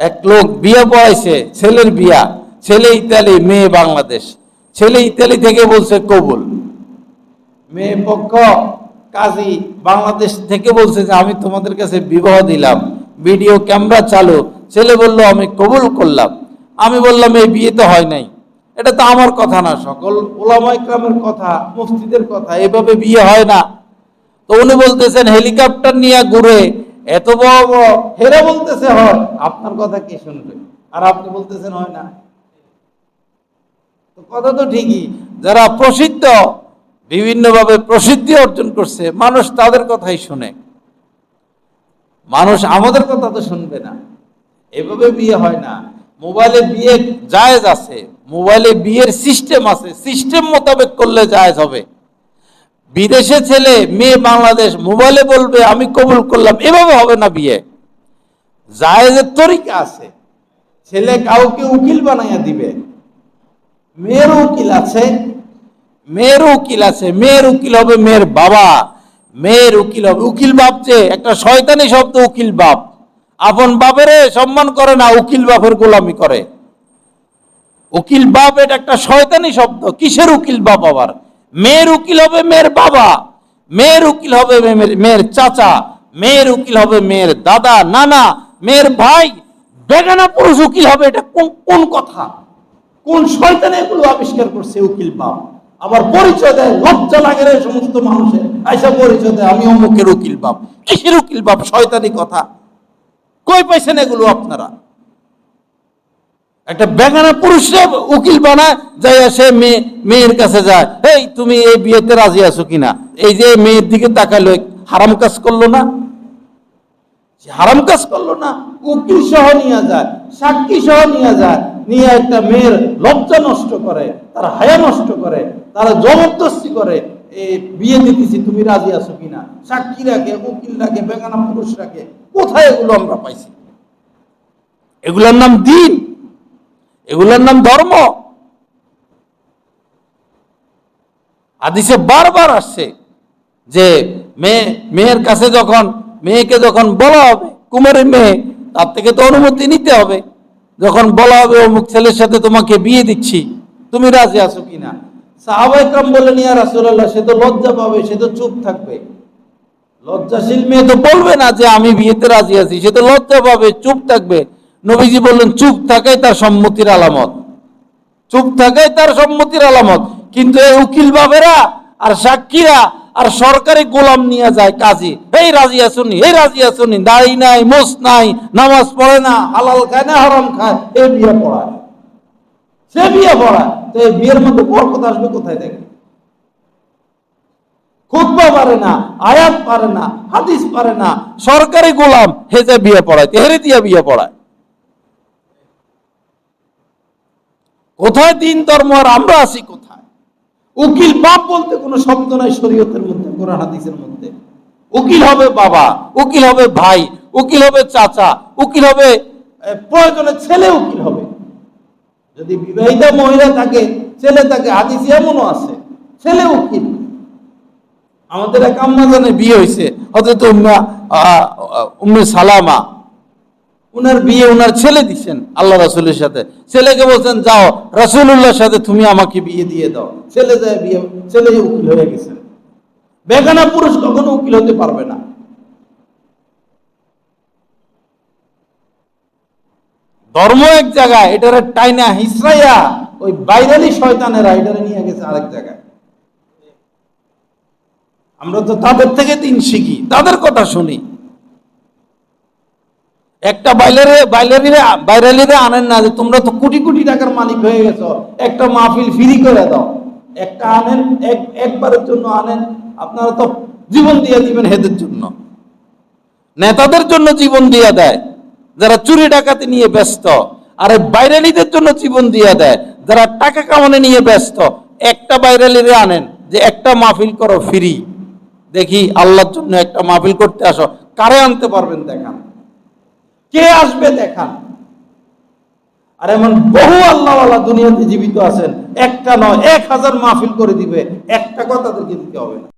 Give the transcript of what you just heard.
এক লোক বিয়ে পড়াইছে, ছেলের বিয়া। ছেলে ইতালি, মেয়ে বাংলাদেশ। ছেলে ইতালি থেকে বলছে কবুল। মেয়ে পক্ষ, কাজী বাংলাদেশ থেকে বলছে যে, আমি তোমাদের কাছে বিবাহ দিলাম। ভিডিও ক্যামেরা চালু। ছেলে বলল, আমি কবুল করলাম। আমি বললাম, এই বিয়ে তো হয় নাই। এটা তো আমার কথা না, সকল ওলামাইক্রামের কথা মুফতিদের কথা। এভাবে বিয়ে হয় না। তো উনি বলতেছেন, হেলিকপ্টার নিয়ে ঘুরে এত বড় বড়। হেরে বলতেছে, হয়, আপনার কথা কে শুনবে? আর আপনি বলতেছেন, হয় না। কথা তো ঠিকই, যারা প্রসিদ্ধ, বিভিন্নভাবে প্রসিদ্ধি অর্জন করছে, মানুষ তাদের কথাই শুনে। মানুষ আমাদের কথা তো শুনবে না। এভাবে বিয়ে হয় না। মোবাইলে বিয়ে জায়েজ আছে। মোবাইলে বিয়ের সিস্টেম আছে। সিস্টেম মোতাবেক করলে জায়েজ হবে। বিদেশে ছেলে, মেয়ে বাংলাদেশ, মোবাইলে বলবে, আমি কবুল করলাম। এভাবে হবে না বিয়ে। জায়েজের তরিকা আছে। ছেলে কাউকে উকিল বানাইয়া দিবে। মেয়ের উকিল আছে। মেয়ের উকিল আছে। মেয়ের উকিল হবে মেয়ের বাবা। মেয়ের উকিল হবে উকিল বাপ যে, একটা শয়তানি শব্দ উকিল বাপ। আপন বাপেরে সম্মান করে না, উকিল বাপের গোলামি করে। উকিল বাপ এটা একটা শয়তানি শব্দ, কিসের উকিল বাপ আবার? মেয়ের উকিল হবে মেয়ের বাবা, মেয়ের উকিল হবে মেয়ের চাচা, মেয়ের উকিল হবে মেয়ের দাদা, নানা, মেয়ের ভাই, বেগানা পুরুষ উকিল হবে, এটা কোন কোন কথা? কোন শয়তানে এগুলো আবিষ্কার করছে উকিল বাপ? আবার পরিচয় দেয়, লজ্জা লাগে রে সমস্ত মানুষের। আইসা পরিচয় দেয়, আমি অমুকের উকিল বাপ। কিসের উকিল বাপ? শয়তানি কথা। কই পাইছেন এগুলো আপনারা? একটা বেগানা পুরুষরা উকিল বানায় যাই সে মেয়ে, মেয়ের কাছে যায়। এই তুমি এই বিয়েতে রাজি আছো কিনা? এই যে মেয়ের দিকে তাকালো হারাম কাজ করল না? হারাম কাজ করল না। উকিল সহ নিয়ে যায়, সাক্ষী সহ নিয়ে যায়, নিয়ে একটা মেয়ের লজ্জা নষ্ট করে, তার হায়া নষ্ট করে, তারা জবরদস্তি করে বিয়ে দিতেছি, তুমি রাজি আছো কিনা? সাক্ষী রাখে, উকিল রাখে বেগানা পুরুষ রাখে। কোথায় এগুলো আমরা পাইছি? এগুলোর নাম দিন। এগুলোর নাম ধর্ম। আদিসে বারবার আসছে যে মেয়ে, মেয়ের কাছে যখন, মেয়েকে যখন বলা হবে, কুমারী মেয়ে, তার থেকে তো অনুমতি নিতে হবে। যখন বলা হবে, অমুক ছেলের সাথে তোমাকে বিয়ে দিচ্ছি, তুমি রাজি আছো কিনা? সাহাবাইকরাম বললেন, ইয়া রাসূলুল্লাহ, সে তো লজ্জা পাবে, সে তো চুপ থাকবে। লজ্জাশীল মেয়ে তো বলবে না যে, আমি বিয়েতে রাজি আছি। সে তো লজ্জা পাবে, চুপ থাকবে। নবীজি বললেন, চুপ থাকাই তার সম্মতির আলামত। চুপ থাকাই তার সম্মতির আলামত। কিন্তু এই উকিল বাবেরা আর সাক্ষীরা আর সরকারি গোলাম নিয়ে যায় কাজী। এই রাজি আসুনি এই রাজি আসুনি দাড়ি নাই মোস নাই, নামাজ পড়ে না, হালাল খায় না, হারাম খায়, এ বিয়ে পড়ায়। সে বিয়ে পড়ায়। তো এই বিয়ের মধ্যে বরকত আসবে কোথায় দেখে? খুতবা পারে না, আয়াত পারে না, হাদিস পারে না, সরকারি গোলাম হেজে বিয়ে পড়ায় তেহরে দিয়ে বিয়ে পড়ায়। কোথায় দিন ধর্ম আর আমরা আছি কোথায়? উকিল বাপ বলতে কোনো শব্দ নাই শরীয়তের মধ্যে, কোরআন হাদিসের মধ্যে। উকিল হবে বাবা, উকিল হবে ভাই, উকিল হবে চাচা, উকিল হবে প্রয়োজনে ছেলে উকিল হবে। যদি বিবাহিতা মহিলা থাকে, ছেলে থাকে, হাদিস এমনও আছে, ছেলে উকিল। আমাদের এক আম্মাজানের বিয়ে হয়েছে হয়তো উম্মা উম্মে সালামা। উনার বিয়ে উনার ছেলে দিচ্ছেন আল্লাহ রাসুলের সাথে। ছেলেকে বলছেন, যাও রাসুল্লাহর সাথে তুমি আমাকে বিয়ে দিয়ে দাও। ছেলে যায় বিয়ে, ছেলে উকিল হয়ে গেছেন বেগানা পুরুষ কখনো উকিল হতে পারবে না। ধর্ম এক জায়গায় এটারে টাইনা হিসরাইয়া, ওই বাইরালি শয়তানেরা এটারে নিয়ে গেছে আরেক জায়গায়। আমরা তো তাদের থেকে দিন শিখি, তাদের কথা শুনি। একটা বাইলারে, বাইলারিরে, বাইরালিরে আনেন না যে তোমরা তো কোটি কোটি টাকার মালিক হয়ে গেছো। একটা মাহফিল ফ্রি করে দাও। একটা আনেন, এক, একবারের জন্য আনেন, আপনারা তো জীবন দিয়ে দিবেন হেদের জন্য। নেতাদের জন্য জীবন দিয়ে দেয়, যারা চুরি ডাকাতি নিয়ে ব্যস্ত, আর বাইরালিদের জন্য জীবন দিয়ে দেয়, যারা টাকা কামানে নিয়ে ব্যস্ত, একটা বাইরালিরে আনেন যে একটা মাহফিল করো ফ্রি দেখি আল্লাহর জন্য একটা মাহফিল করতে আসো, কারে আনতে পারবেন দেখান। কে আসবে দেখান আর এমন বহু আল্লাহওয়ালা দুনিয়াতে জীবিত আছেন, একটা নয়, এক হাজার মাহফিল করে দিবে, একটা কথা তাদেরকে দিতে হবে না।